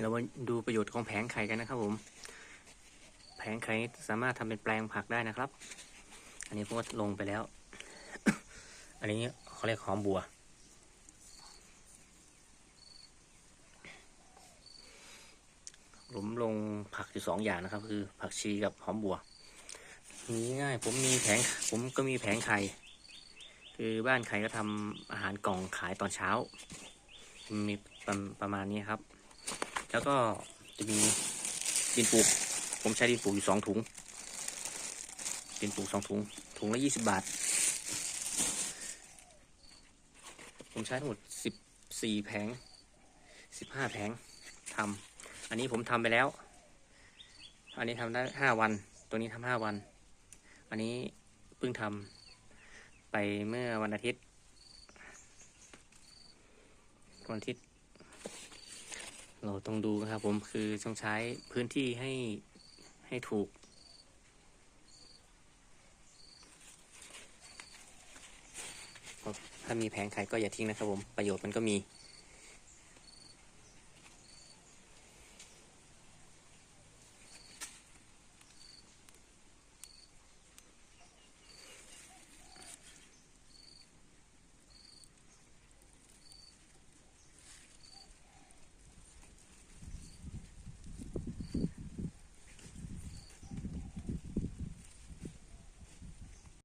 เรามาดูประโยชน์ของแผงไข่กันนะครับผม แผงไข่สามารถทำเป็นแปลงผักได้นะครับ อันนี้ผมก็ลงไปแล้ว อันนี้เขาเรียกหอมบัว หลุมลงผักอยู่สองอย่างนะครับ คือผักชีกับหอมบัวมีง่ายผมมีแผงผมก็มีแผงไข่ คือบ้านใครก็ทำอาหารกล่องขายตอนเช้า มีประประมาณนี้ครับ แล้วก็จะมีดินปลูก ผมใช้ดินปลูกอยู่สองถุง ดินปลูกสองถุง ถุงละยี่สิบบาท ผมใช้ทั้งหมดสิบสี่แผงสิบห้าแผงทำอันนี้ผมทำไปแล้ว อันนี้ทำได้ห้าวัน ตัวนี้ทำห้าวัน อันนี้เพิ่งทำไปเมื่อวันอาทิตย์ วันอาทิตย์ เราต้องดูนะครับผมคือต้องใช้พื้นที่ให้ให้ถูก ถ้ามีแผงไข่ก็อย่าทิ้งนะครับผมประโยชน์มันก็มี